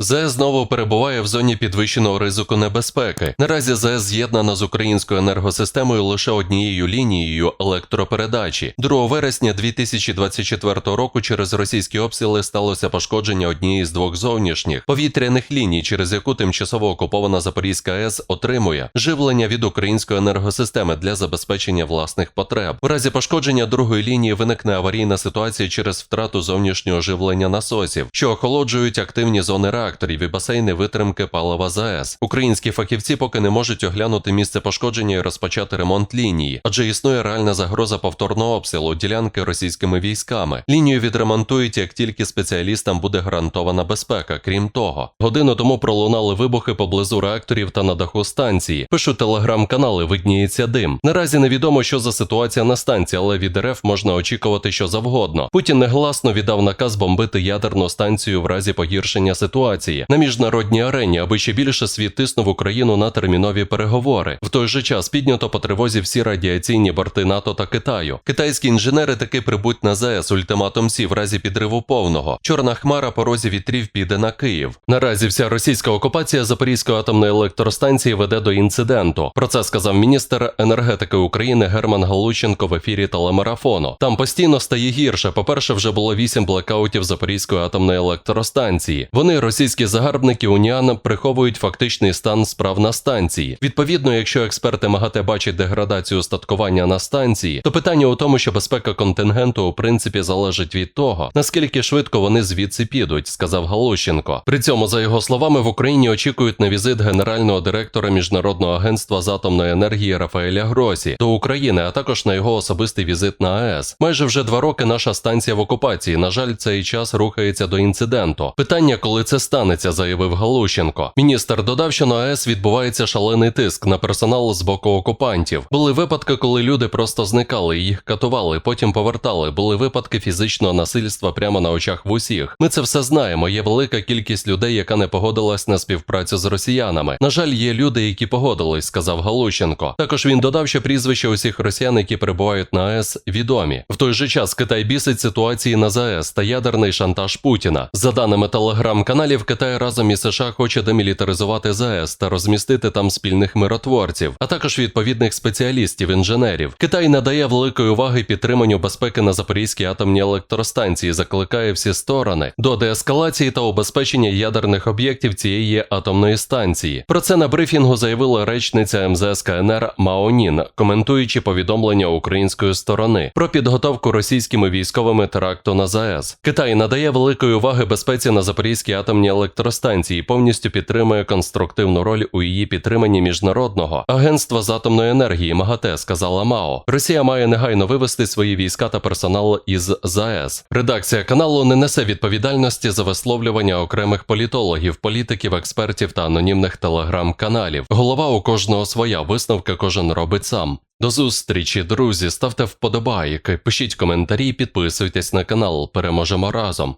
ЗС знову перебуває в зоні підвищеного ризику небезпеки. Наразі ЗС з'єднана з українською енергосистемою лише однією лінією електропередачі. 2 вересня 2024 року через російські обстріли сталося пошкодження однієї з двох зовнішніх повітряних ліній, через яку тимчасово окупована Запорізька АЕС отримує живлення від української енергосистеми для забезпечення власних потреб. У разі пошкодження другої лінії виникне аварійна ситуація через втрату зовнішнього живлення насосів, що охолоджують активні зони реакторів і басейни витримки палива ЗАЕС. Українські фахівці поки не можуть оглянути місце пошкодження і розпочати ремонт лінії, адже існує реальна загроза повторного обстрілу ділянки російськими військами. Лінію відремонтують, як тільки спеціалістам буде гарантована безпека. Крім того, годину тому пролунали вибухи поблизу реакторів та на даху станції. Пишуть телеграм-канали, видніється дим. Наразі невідомо, що за ситуація на станції, але від РФ можна очікувати що завгодно. Путін негласно віддав наказ бомбити ядерну станцію в разі погіршення ситуації на міжнародній арені, аби ще більше світ тиснув Україну на термінові переговори. В той же час піднято по тривозі всі радіаційні борти НАТО та Китаю. Китайські інженери таки прибуть на ЗАЕС ультиматум Сі в разі підриву повного. Чорна хмара по розі вітрів піде на Київ. Наразі вся російська окупація Запорізької атомної електростанції веде до інциденту. Про це сказав міністр енергетики України Герман Галущенко в ефірі телемарафону. Там постійно стає гірше. По-перше, вже було вісім блекаутів Запорізької атомної електростанції. Вони російські загарбники Уніан приховують фактичний стан справ на станції. Відповідно, якщо експерти МАГАТЕ бачать деградацію устаткування на станції, то питання у тому, що безпека контингенту у принципі залежить від того, наскільки швидко вони звідси підуть, сказав Галущенко. При цьому, за його словами, в Україні очікують на візит генерального директора міжнародного агентства з атомної енергії Рафаеля Гросі до України, а також на його особистий візит на АЕС. Майже вже два роки наша станція в окупації. На жаль, цей час рухається до інциденту. Питання, коли це станеться, заявив Галущенко. Міністр додав, що на АЕС відбувається шалений тиск на персонал з боку окупантів. Були випадки, коли люди просто зникали, їх катували, потім повертали. Були випадки фізичного насильства прямо на очах в усіх. Ми це все знаємо. Є велика кількість людей, яка не погодилась на співпрацю з росіянами. На жаль, є люди, які погодились, сказав Галущенко. Також він додав, що прізвища усіх росіян, які перебувають на АЕС, відомі. В той же час Китай бісить ситуації на ЗАЕС та ядерний шантаж Путіна. За даними телеграм-каналів, Китай разом із США хоче демілітаризувати ЗАЕС та розмістити там спільних миротворців, а також відповідних спеціалістів інженерів. Китай надає великої уваги підтриманню безпеки на Запорізькій атомній електростанції, закликає всі сторони до деескалації та убезпечення ядерних об'єктів цієї атомної станції. Про це на брифінгу заявила речниця МЗС КНР Маонін, коментуючи повідомлення української сторони про підготовку російськими військовими теракту на ЗАЕС. Китай надає великої уваги безпеці на Запорізькій атомній електростанції, повністю підтримує конструктивну роль у її підтриманні міжнародного агентства з атомної енергії МАГАТЕ, сказала Мао. Росія має негайно вивести свої війська та персонал із ЗАЕС. Редакція каналу не несе відповідальності за висловлювання окремих політологів, політиків, експертів та анонімних телеграм-каналів. Голова у кожного своя висновка кожен робить сам. До зустрічі, друзі. Ставте вподобайки, пишіть коментарі, підписуйтесь на канал. Переможемо разом.